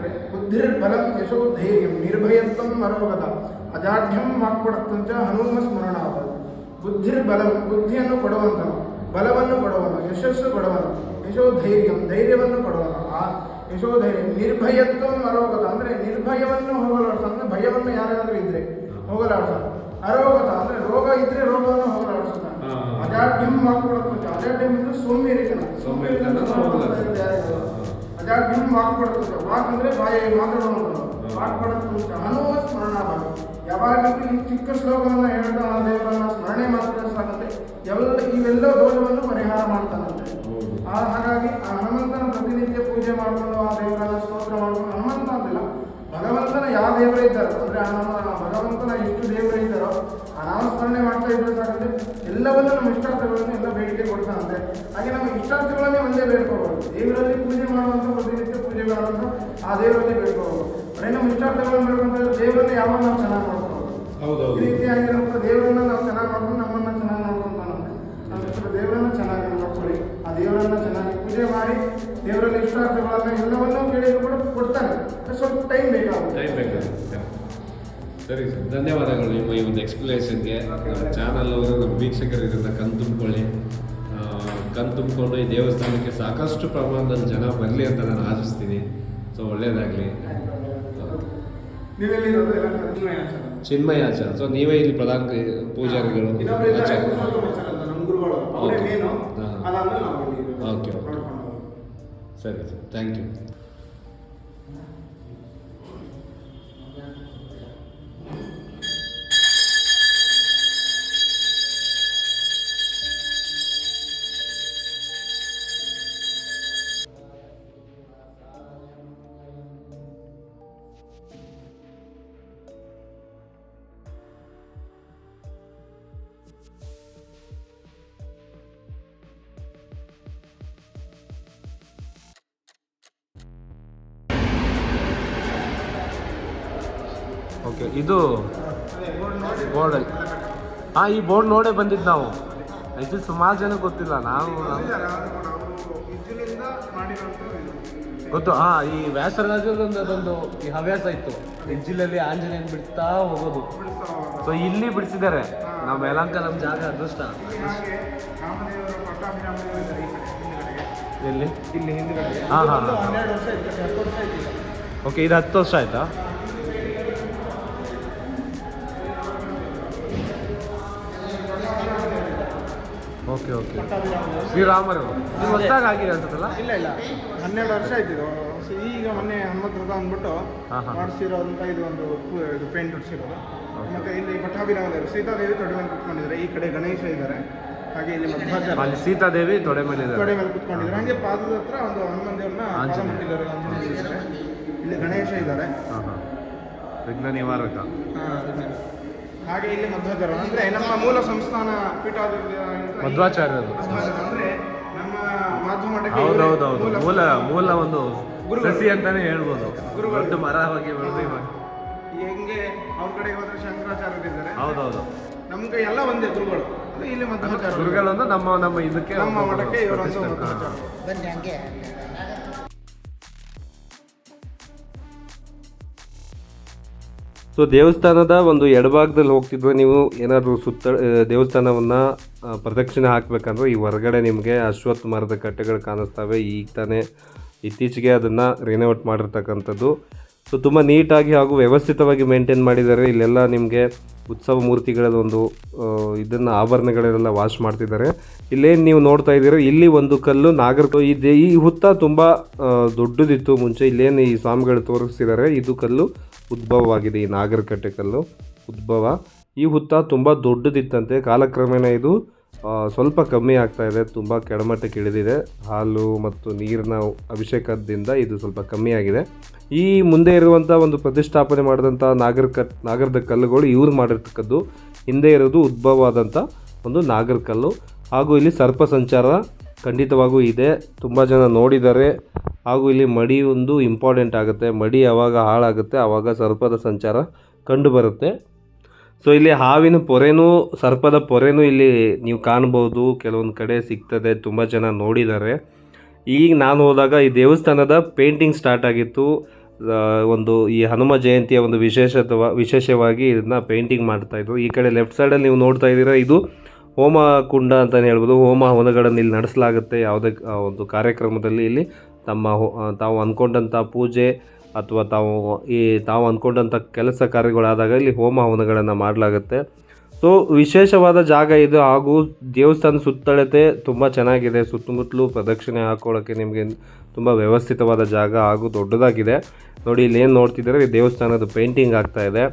ಬುದ್ಧಿರ್ ಬಲಂ ಯಶೋ ಧೈರ್ಯಂ ನಿರ್ಭಯತ್ವಂ ಮರೋಗದ ಅಜಾಢ್ಯಂ ವಾಕ್ಪಡತ್ತಂಚ ಹನುಮ ಸ್ಮರಣ ಬುದ್ಧಿರ್ಬಲಂ ಬುದ್ಧಿಯನ್ನು ಕೊಡುವಂತನು ಬಲವನ್ನು ಕೊಡುವನು ಯಶಸ್ಸು ಕೊಡುವನು ಯಶೋ ಧೈರ್ಯಂ ಧೈರ್ಯವನ್ನು ಕೊಡುವನು. ಆ ಯಶೋ ಧೈರ್ಯ ನಿರ್ಭಯತ್ವಂ ಅರೋಗತ ಅಂದರೆ ನಿರ್ಭಯವನ್ನು ಹೋಗಲಾಡ್ಸ ಅಂದರೆ ಭಯವನ್ನು ಯಾರಾದರೂ ಇದ್ರೆ ಹೋಗಲಾಡ್ಸ. ಅರೋಗತ ಅಂದರೆ ರೋಗ ಇದ್ರೆ ರೋಗವನ್ನು ಹೋಗಲಾಡಿಸುತ್ತಾನೆ. ಅಜಾಢ್ಯಂ ವಾಕ್ಪಡತ್ತಂಚ ಅಜಾಢ್ಯಂ ಅಂದ್ರೆ ಸೋಂಬೇರಿತನ ಸೋಂಬೇರಿತನ ನಿಮ್ಮ ವಾಕ್ ವಾಕ್ಪಡತ್ತಂಚ ವಾಕ್ ಅಂದ್ರೆ ಬಾಯಿ ವಾಕ್ ವಾಕ್ಪಡತ್ತಂಚ ಹನುಮ ಸ್ಮರಣ ಭಾಗ ಯಾವಾಗಲೂ ಈ ಚಿಕ್ಕ ಶ್ಲೋಕವನ್ನು ಹೇಳ್ತಾ ದೇವರನ್ನ ಸ್ಮರಣೆ ಮಾತ್ರ ಸಾಕಂತೆ ಎಲ್ಲ ಇವೆಲ್ಲ ದೋಷವನ್ನು ಪರಿಹಾರ ಮಾಡ್ತಾನಂತೆ. ಆ ಹಾಗಾಗಿ ಆ ಹನುಮಂತನ ಪ್ರತಿನಿತ್ಯ ಪೂಜೆ ಮಾಡಿಕೊಂಡು ಆ ದೇವರನ್ನ ಸ್ತೋತ್ರ ಮಾಡಿಕೊಂಡು ಹನುಮಂತ ಅಂತಿಲ್ಲ ಭಗವಂತನ ಯಾವ ದೇವರೇ ಇದ್ದಾರೋ ಅಂದ್ರೆ ಆ ನಮ್ಮ ಭಗವಂತನ ಎಷ್ಟು ದೇವರೇ ಇದ್ದಾರೋ ಆ ನಾಮಸ್ಮರಣೆ ಮಾಡ್ತಾ ಇದ್ರೆ ಸಾಕಂತೆ ಎಲ್ಲವನ್ನೂ ನಮ್ಮ ಇಷ್ಟಾರ್ಥಗಳನ್ನು ಎಲ್ಲ ಬೇಡಿಕೆ ಕೊಡ್ತಾನಂತೆ. ಹಾಗೆ ನಮ್ಮ ಇಷ್ಟಾರ್ಥಗಳನ್ನೇ ಒಂದೇ ಬೇಡ್ಕೋಬಹುದು ದೇವರಲ್ಲಿ ಆ ದೇವರಲ್ಲಿ ಬೇಕು ಇಷ್ಟಾರ್ಥಗಳನ್ನು ಬೇಡ್ಕೊಂತ ದೇವರನ್ನ ಯಾವಾಗ ನಾವು ಚೆನ್ನಾಗಿ ಹೌದೌದು. ಈ ಆಗಿರೋ ದೇವರನ್ನ ನಾವು ಚೆನ್ನಾಗಿ ಮಾಡ್ಕೊಂಡು ನಮ್ಮನ್ನ ಚೆನ್ನಾಗಿ ನೋಡ್ಕೊಂತ ನಮ್ಮ ಹೆಸರು ದೇವರನ್ನ ಚೆನ್ನಾಗಿ ನೋಡ್ಕೊಳ್ಳಿ. ಆ ದೇವರನ್ನ ಚೆನ್ನಾಗಿ ಪೂಜೆ ಮಾಡಿ ದೇವರಲ್ಲಿ ಇಷ್ಟಾರ್ಥಗಳನ್ನ ಎಲ್ಲವನ್ನೂ ಕೇಳಿದ್ರು ಕೂಡ ಕೊಡ್ತಾನೆ ಸ್ವಲ್ಪ ಟೈಮ್ ಬೇಕಾಗುತ್ತೆ. ಟೈಮ್ ಬೇಕಾಗುತ್ತೆ. ಸರಿ ಸರ್ ಧನ್ಯವಾದಗಳು ನಿಮ್ಮ ಈ ಒಂದು ಎಕ್ಸ್ಪ್ಲನೇಷನ್ಗೆ ನಮ್ಮ ಚಾನಲ್ ಅವರು ನಮ್ಮ ವೀಕ್ಷಕರು ಇದನ್ನು ಕಣ್ ತುಂಬಿಕೊಳ್ಳಿ. ಕಣ್ ತುಂಬಿಕೊಂಡು ಈ ದೇವಸ್ಥಾನಕ್ಕೆ ಸಾಕಷ್ಟು ಪ್ರಮಾಣದಲ್ಲಿ ಜನ ಬರಲಿ ಅಂತ ನಾನು ಆಶಿಸ್ತೀನಿ. ಸೊ ಒಳ್ಳೇದಾಗಲಿ. ಚಿನ್ಮಯಾಚಾರ ಸೊ ನೀವೇ ಇಲ್ಲಿ ಪ್ರಧಾನ ಪೂಜಾರಿಗಳು. ಓಕೆ ಓಕೆ ಸರಿ ಸರ್. ಥ್ಯಾಂಕ್ ಅಂತ ಓಕೆ ಇದು ಬೋರ್ಡಲ್ಲಿ ಹಾಂ ಈ ಬೋರ್ಡ್ ನೋಡೇ ಬಂದಿದ್ದು ನಾವು. ಇದು ಸುಮಾರು ಜನ ಗೊತ್ತಿಲ್ಲ ನಾವು ನಾವು-. ಗೊತ್ತು ಹಾಂ ಈ ವ್ಯಾಸರಾಜದೊಂದು ಅದೊಂದು ಈ ಹವ್ಯಾಸ ಇತ್ತು. ಹೆಜ್ಜಿಲಲ್ಲಿ ಆಂಜನೇಯನ್ ಬಿಡ್ತಾ ಹೋಗೋದು. ಸೊ ಇಲ್ಲಿ ಬಿಡಿಸಿದ್ದಾರೆ. ನಮ್ಮ ಮೇಲಾಂಕ ನಮ್ಮ ಜಾಗ ಅದೃಷ್ಟ. ಎಲ್ಲಿ? ಇಲ್ಲಿ ಹಾಂ ಹಾಂ ಓಕೆ ಇದು ಹತ್ತು ವರ್ಷ ಆಯ್ತಾ? Okay okay. ಶ್ರೀರಾಮರು ಇದು ಹೊಸದಾಗಿ ಆಗಿದೆ ಅನ್ಸುತ್ತಲ್ಲ? ಇಲ್ಲ ಇಲ್ಲ. ಹನ್ನೆರಡು ವರ್ಷ ಆಯ್ತಿದು ಈಗ ಮೊನ್ನೆ ಹನುಮಂತ ರಥ ಅಂದ್ಬಿಟ್ಟು ಹಾ, ಅಂತ ಇದು ಒಂದು ಇದು ಪೇಂಟ್ ಹೊಡಿಸಿರೋದು ಮತ್ತೆ ಇಲ್ಲಿ ಪಟ್ಟಾಭಿರಾಮದೇವರು ಸೀತಾದೇವಿ ತೊಡೆ ಮೇಲೆ ಕುತ್ಕೊಂಡಿದ್ದಾರೆ. ಈ ಕಡೆ ಗಣೇಶ ಇದ್ದಾರೆ. ಹಾಗೆ ಇಲ್ಲಿ ಅಲ್ಲಿ ಸೀತಾದೇವಿ ತೊಡೆ ಮೇಲೆ ತೊಡೆ ಇದ್ದಾರೆ. ಮೇಲೆ ಕುತ್ಕೊಂಡಿದ್ದಾರೆ. ಹಾಗೆ ಪಾದದ ಹತ್ರ ಒಂದು ದೇವ್ರನ್ನ ಆಂಜನೇಯ. ಮುಟ್ಟಿದ್ದಾರೆ ಆಂಜನೇಯ ಇದ್ದಾರೆ ಇಲ್ಲಿ ಗಣೇಶ ಇದ್ದಾರೆ. ಹಾಂ ಹಾಂ. ವಿಘ್ನ ನಿವಾರಕ. ಹಾ. ಹಾಗೆ ಇಲ್ಲಿ ಮಧ್ವಾಚಾರ್ಯ ಅಂದ್ರೆ ನಮ್ಮ ಮೂಲ ಸಂಸ್ಥಾನ ಪೀಠಾಧಿಪತಿ ಮಧ್ವಾಚಾರ್ಯರು. ಮಧ್ವಾಚಾರ್ಯ ಅಂದ್ರೆ ನಮ್ಮ ಮಾಧ್ಯಮ ಮಠಕ್ಕೆ ಇವರೇ ಹೌದೌದೌದು. ಮೂಲ ಮೂಲ ಒಂದು ಗುರು ಸಸಿ ಅಂತಾನೆ ಹೇಳ್ಬೋದು. ಗುರುಗಳು. ದೊಡ್ಡ ಮರ ಹೋಗಿ ಬೆಳೆದು ಇವಾಗ. ಹೆಂಗೆ ಅವ್ರ ಕಡೆ ಹೋದ್ರೆ ಶಂಕರಾಚಾರ್ಯರಿದ್ದಾರೆ ಹೌದೌದು. ನಮ್ಗೆ ಎಲ್ಲ ಒಂದೇ ಗುರುಗಳು. ಅದು ಇಲ್ಲಿ ಮಧ್ವಾಚಾರ್ಯ ಗುರುಗಳಂದ್ರೆ ನಮ್ಮ ನಮ್ಮ ಇದಕ್ಕೆ ನಮ್ಮ ಮಠಕ್ಕೆ. ಬನ್ನಿ ಹಂಗೆ. ಸೊ ದೇವಸ್ಥಾನದ ಒಂದು ಎಡಭಾಗದಲ್ಲಿ ಹೋಗ್ತಿದ್ರೆ ನೀವು ಏನಾದರೂ ಸುತ್ತ ದೇವಸ್ಥಾನವನ್ನು ಪ್ರದಕ್ಷಿಣೆ ಹಾಕಬೇಕಂದ್ರೆ ಈ ಹೊರಗಡೆ ನಿಮಗೆ ಅಶ್ವತ್ಥ ಮರದ ಕಟ್ಟೆಗಳು ಕಾಣಿಸ್ತವೆ. ಈಗ ತಾನೇ ಇತ್ತೀಚೆಗೆ ಅದನ್ನು ರಿನೋವೇಟ್ ಮಾಡಿರ್ತಕ್ಕಂಥದ್ದು. ಸೊ ತುಂಬ ನೀಟಾಗಿ ಹಾಗೂ ವ್ಯವಸ್ಥಿತವಾಗಿ ಮೇಂಟೈನ್ ಮಾಡಿದ್ದಾರೆ. ಇಲ್ಲೆಲ್ಲ ನಿಮಗೆ ಉತ್ಸವ ಮೂರ್ತಿಗಳ ಒಂದು ಇದನ್ನು ಆಭರಣಗಳೆಲ್ಲ ವಾಶ್ ಮಾಡ್ತಿದ್ದಾರೆ. ಇಲ್ಲೇನು ನೀವು ನೋಡ್ತಾ ಇದ್ದೀರೋ, ಇಲ್ಲಿ ಒಂದು ಕಲ್ಲು ನಾಗರ ಇದೆ ಈ ಹುತ್ತ ತುಂಬ ದೊಡ್ಡದಿತ್ತು ಮುಂಚೆ. ಇಲ್ಲೇನು ಈ ಸ್ವಾಮಿಗಳು ತೋರಿಸ್ತಿದ್ದಾರೆ. ಇದು ಕಲ್ಲು ಉದ್ಭವವಾಗಿದೆ. ಈ ನಾಗರಕಟ್ಟೆ ಕಲ್ಲು ಉದ್ಭವ. ಈ ಹುತ್ತ ತುಂಬ ದೊಡ್ಡದಿತ್ತಂತೆ. ಕಾಲಕ್ರಮೇಣ ಇದು ಸ್ವಲ್ಪ ಕಮ್ಮಿ ಆಗ್ತಾ ಇದೆ, ತುಂಬ ಕೆಳಮಟ್ಟಕ್ಕೆ ಇಳಿದಿದೆ. ಹಾಲು ಮತ್ತು ನೀರಿನ ಅಭಿಷೇಕದಿಂದ ಇದು ಸ್ವಲ್ಪ ಕಮ್ಮಿ ಆಗಿದೆ. ಈ ಮುಂದೆ ಇರುವಂಥ ಒಂದು ಪ್ರತಿಷ್ಠಾಪನೆ ಮಾಡಿದಂಥ ನಾಗರ ಕ ನಾಗರದ ಕಲ್ಲುಗಳು ಇವ್ರು ಮಾಡಿರ್ತಕ್ಕದ್ದು. ಹಿಂದೆ ಇರೋದು ಉದ್ಭವವಾದಂಥ ಒಂದು ನಾಗರ ಕಲ್ಲು. ಹಾಗೂ ಇಲ್ಲಿ ಸರ್ಪ ಸಂಚಾರ ಖಂಡಿತವಾಗೂ ಇದೆ. ತುಂಬ ಜನ ನೋಡಿದ್ದಾರೆ ಹಾಗೂ ಇಲ್ಲಿ ಮಡಿ ಒಂದು ಇಂಪಾರ್ಟೆಂಟ್ ಆಗುತ್ತೆ. ಮಡಿ ಯಾವಾಗ ಹಾಳಾಗುತ್ತೆ ಆವಾಗ ಸರ್ಪದ ಸಂಚಾರ ಕಂಡು ಬರುತ್ತೆ. ಸೊ ಇಲ್ಲಿ ಹಾವಿನ ಪೊರೆನೂ, ಸರ್ಪದ ಪೊರೆನೂ ಇಲ್ಲಿ ನೀವು ಕಾಣ್ಬೋದು. ಕೆಲವೊಂದು ಕಡೆ ಸಿಗ್ತದೆ, ತುಂಬ ಜನ ನೋಡಿದ್ದಾರೆ. ಈಗ ನಾನು ಹೋದಾಗ ಈ ದೇವಸ್ಥಾನದ ಪೇಂಟಿಂಗ್ ಸ್ಟಾರ್ಟ್ ಆಗಿತ್ತು. ಒಂದು ಈ ಹನುಮ ಜಯಂತಿಯ ಒಂದು ವಿಶೇಷತವ, ವಿಶೇಷವಾಗಿ ಇದನ್ನ ಪೇಂಟಿಂಗ್ ಮಾಡ್ತಾ ಮಾಡ್ತಾಯಿದ್ರು ಈ ಕಡೆ ಲೆಫ್ಟ್ ಸೈಡಲ್ಲಿ ನೀವು ನೋಡ್ತಾ ಇದ್ದೀರಾ, ಇದು ಹೋಮ ಕುಂಡ ಅಂತಲೇ ಹೇಳ್ಬೋದು. ಹೋಮ ಹವನಗಳನ್ನು ಇಲ್ಲಿ ನಡೆಸಲಾಗುತ್ತೆ. ಯಾವುದೇ ಒಂದು ಕಾರ್ಯಕ್ರಮದಲ್ಲಿ ಇಲ್ಲಿ ತಮ್ಮ ತಾವು ಅಂದ್ಕೊಂಡಂಥ ಪೂಜೆ ಅಥವಾ ತಾವು ಈ ತಾವು ಅಂದ್ಕೊಂಡಂಥ ಕೆಲಸ ಕಾರ್ಯಗಳಾದಾಗ ಇಲ್ಲಿ ಹೋಮ ಹವನಗಳನ್ನು ಮಾಡಲಾಗುತ್ತೆ. ಸೊ ವಿಶೇಷವಾದ ಜಾಗ ಇದು. ಹಾಗೂ ದೇವಸ್ಥಾನ ಸುತ್ತಳತೆ ತುಂಬ ಚೆನ್ನಾಗಿದೆ. ಸುತ್ತಮುತ್ತಲೂ ಪ್ರದಕ್ಷಿಣೆ ಹಾಕೊಳ್ಳೋಕ್ಕೆ ನಿಮಗೆ ತುಂಬ ವ್ಯವಸ್ಥಿತವಾದ ಜಾಗ ಹಾಗೂ ದೊಡ್ಡದಾಗಿದೆ. ನೋಡಿ, ಇಲ್ಲಿ ಏನು ನೋಡ್ತಿದ್ದಾರೆ? ಈ ದೇವಸ್ಥಾನದ ಪೇಂಟಿಂಗ್ ಆಗ್ತಾ ಇದೆ.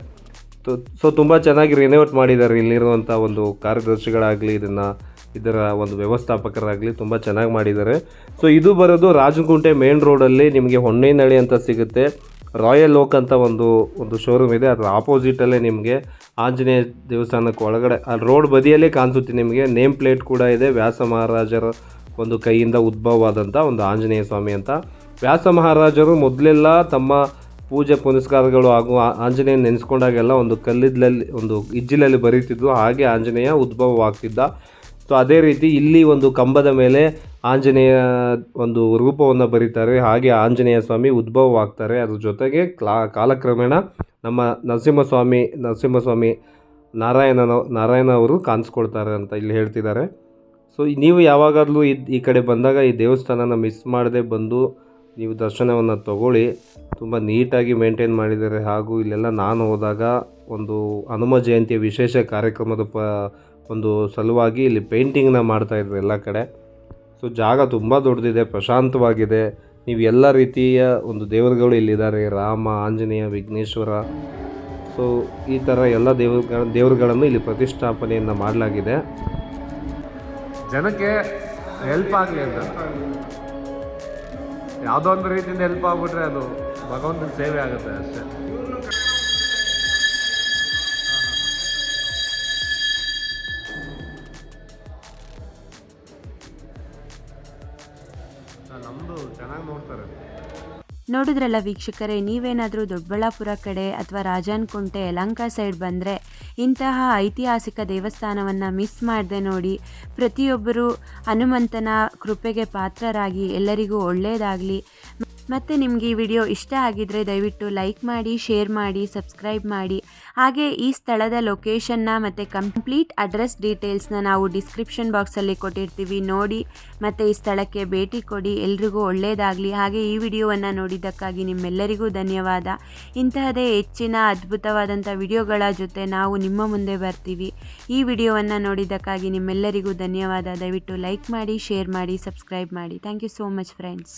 ಸೊ ತುಂಬ ಚೆನ್ನಾಗಿ ರಿನೋವೇಟ್ ಮಾಡಿದ್ದಾರೆ ಇಲ್ಲಿರುವಂಥ ಒಂದು ಕಾರ್ಯದರ್ಶಿಗಳಾಗಲಿ, ಇದನ್ನು ಇದರ ಒಂದು ವ್ಯವಸ್ಥಾಪಕರಾಗಲಿ ತುಂಬ ಚೆನ್ನಾಗಿ ಮಾಡಿದ್ದಾರೆ. ಸೊ ಇದು ಬರೋದು ರಾಜಗುಂಟೆ ಮೇನ್ ರೋಡಲ್ಲಿ ನಿಮಗೆ ಹೊನ್ನೇನಹಳ್ಳಿ ಅಂತ ಸಿಗುತ್ತೆ. ರಾಯಲ್ ಓಕ್ ಅಂತ ಒಂದು ಒಂದು ಶೋರೂಮ್ ಇದೆ. ಅದರ ಆಪೋಸಿಟಲ್ಲೇ ನಿಮಗೆ ಆಂಜನೇಯ ದೇವಸ್ಥಾನಕ್ಕೆ ಒಳಗಡೆ, ಆ ರೋಡ್ ಬದಿಯಲ್ಲೇ ಕಾಣಿಸುತ್ತೆ ನಿಮಗೆ. ನೇಮ್ ಪ್ಲೇಟ್ ಕೂಡ ಇದೆ. ವ್ಯಾಸ ಮಹಾರಾಜರ ಒಂದು ಕೈಯಿಂದ ಉದ್ಭವವಾದಂಥ ಒಂದು ಆಂಜನೇಯ ಸ್ವಾಮಿ ಅಂತ. ವ್ಯಾಸ ಮಹಾರಾಜರು ಮೊದಲೆಲ್ಲ ತಮ್ಮ ಪೂಜೆ ಪುನಸ್ಕಾರಗಳು ಹಾಗೂ ಆಂಜನೇಯ ನೆನೆಸ್ಕೊಂಡಾಗೆಲ್ಲ ಒಂದು ಕಲ್ಲಿದ್ದಲಲ್ಲಿ ಒಂದು ಇಜ್ಜಿಲಲ್ಲಿ ಬರೀತಿದ್ರು. ಹಾಗೆ ಆಂಜನೇಯ ಉದ್ಭವವಾಗ್ತಿದ್ದ. ಸೊ ಅದೇ ರೀತಿ ಇಲ್ಲಿ ಒಂದು ಕಂಬದ ಮೇಲೆ ಆಂಜನೇಯ ಒಂದು ರೂಪವನ್ನು ಬರೀತಾರೆ. ಹಾಗೆ ಆಂಜನೇಯ ಸ್ವಾಮಿ ಉದ್ಭವವಾಗ್ತಾರೆ. ಅದ್ರ ಜೊತೆಗೆ ಕ್ಲಾ, ಕಾಲಕ್ರಮೇಣ ನಮ್ಮ ನರಸಿಂಹಸ್ವಾಮಿ ನರಸಿಂಹಸ್ವಾಮಿ ನಾರಾಯಣನ, ನಾರಾಯಣ ಅವರು ಕಾಣಿಸ್ಕೊಳ್ತಾರೆ ಅಂತ ಇಲ್ಲಿ ಹೇಳ್ತಿದ್ದಾರೆ. ಸೊ ನೀವು ಯಾವಾಗಲೂ ಈ ಈ ಕಡೆ ಬಂದಾಗ ಈ ದೇವಸ್ಥಾನನ ಮಿಸ್ ಮಾಡದೆ ಬಂದು ನೀವು ದರ್ಶನವನ್ನು ತಗೊಳ್ಳಿ. ತುಂಬ ನೀಟಾಗಿ ಮೇಂಟೈನ್ ಮಾಡಿದ್ದಾರೆ. ಹಾಗೂ ಇಲ್ಲೆಲ್ಲ ನಾನು ಹೋದಾಗ ಒಂದು ಹನುಮ ಜಯಂತಿಯ ವಿಶೇಷ ಕಾರ್ಯಕ್ರಮದ ಪ ಒಂದು ಸಲುವಾಗಿ ಇಲ್ಲಿ ಪೇಂಟಿಂಗ್ನ ಮಾಡ್ತಾಯಿದ್ರು ಎಲ್ಲ ಕಡೆ. ಸೊ ಜಾಗ ತುಂಬ ದೊಡ್ಡದಿದೆ, ಪ್ರಶಾಂತವಾಗಿದೆ. ನೀವು ಎಲ್ಲ ರೀತಿಯ ಒಂದು ದೇವರುಗಳು ಇಲ್ಲಿದ್ದಾರೆ, ರಾಮ, ಆಂಜನೇಯ, ವಿಘ್ನೇಶ್ವರ. ಸೊ ಈ ಥರ ಎಲ್ಲ ದೇವರುಗಳ, ದೇವರುಗಳನ್ನು ಇಲ್ಲಿ ಪ್ರತಿಷ್ಠಾಪನೆಯನ್ನು ಮಾಡಲಾಗಿದೆ. ಜನಕ್ಕೆ ಹೆಲ್ಪ್ ಆಗಲಿ ಅಂತ. ಯಾವುದೋ ಒಂದು ರೀತಿಯಿಂದ ಹೆಲ್ಪ್ ಆಗಿಬಿಟ್ರೆ ಅದು ಭಗವಂತನ ಸೇವೆ ಆಗುತ್ತೆ ಅಷ್ಟೇ. ನೋಡಿದ್ರಲ್ಲ ವೀಕ್ಷಕರೇ, ನೀವೇನಾದರೂ ದೊಡ್ಡಬಳ್ಳಾಪುರ ಕಡೆ ಅಥವಾ ರಾಜಾನ್ಕುಂಟೆ ಯಲಂಕಾ ಸೈಡ್ ಬಂದರೆ ಇಂತಹ ಐತಿಹಾಸಿಕ ದೇವಸ್ಥಾನವನ್ನು ಮಿಸ್ ಮಾಡದೆ ನೋಡಿ, ಪ್ರತಿಯೊಬ್ಬರು ಹನುಮಂತನ ಕೃಪೆಗೆ ಪಾತ್ರರಾಗಿ ಎಲ್ಲರಿಗೂ ಒಳ್ಳೆಯದಾಗಲಿ ಮತ್ತು ನಿಮಗೆ ಈ ವಿಡಿಯೋ ಇಷ್ಟ ಆಗಿದ್ದರೆ ದಯವಿಟ್ಟು ಲೈಕ್ ಮಾಡಿ, ಶೇರ್ ಮಾಡಿ, ಸಬ್ಸ್ಕ್ರೈಬ್ ಮಾಡಿ. ಹಾಗೆ ಈ ಸ್ಥಳದ ಲೊಕೇಶನ್ನ ಮತ್ತು ಕಂಪ್ಲೀಟ್ ಅಡ್ರೆಸ್ ಡೀಟೇಲ್ಸ್ನ ನಾವು ಡಿಸ್ಕ್ರಿಪ್ಷನ್ ಬಾಕ್ಸಲ್ಲಿ ಕೊಟ್ಟಿರ್ತೀವಿ. ನೋಡಿ, ಮತ್ತು ಈ ಸ್ಥಳಕ್ಕೆ ಭೇಟಿ ಕೊಡಿ. ಎಲ್ರಿಗೂ ಒಳ್ಳೆಯದಾಗಲಿ ಹಾಗೆ ಈ ವಿಡಿಯೋವನ್ನು ನೋಡಿದ್ದಕ್ಕಾಗಿ ನಿಮ್ಮೆಲ್ಲರಿಗೂ ಧನ್ಯವಾದ. ಇಂತಹದೇ ಹೆಚ್ಚಿನ ಅದ್ಭುತವಾದಂಥ ವಿಡಿಯೋಗಳ ಜೊತೆ ನಾವು ನಿಮ್ಮ ಮುಂದೆ ಬರ್ತೀವಿ. ಈ ವಿಡಿಯೋವನ್ನು ನೋಡಿದ್ದಕ್ಕಾಗಿ ನಿಮ್ಮೆಲ್ಲರಿಗೂ ಧನ್ಯವಾದ. ದಯವಿಟ್ಟು ಲೈಕ್ ಮಾಡಿ, ಶೇರ್ ಮಾಡಿ, ಸಬ್ಸ್ಕ್ರೈಬ್ ಮಾಡಿ. Thank you so much friends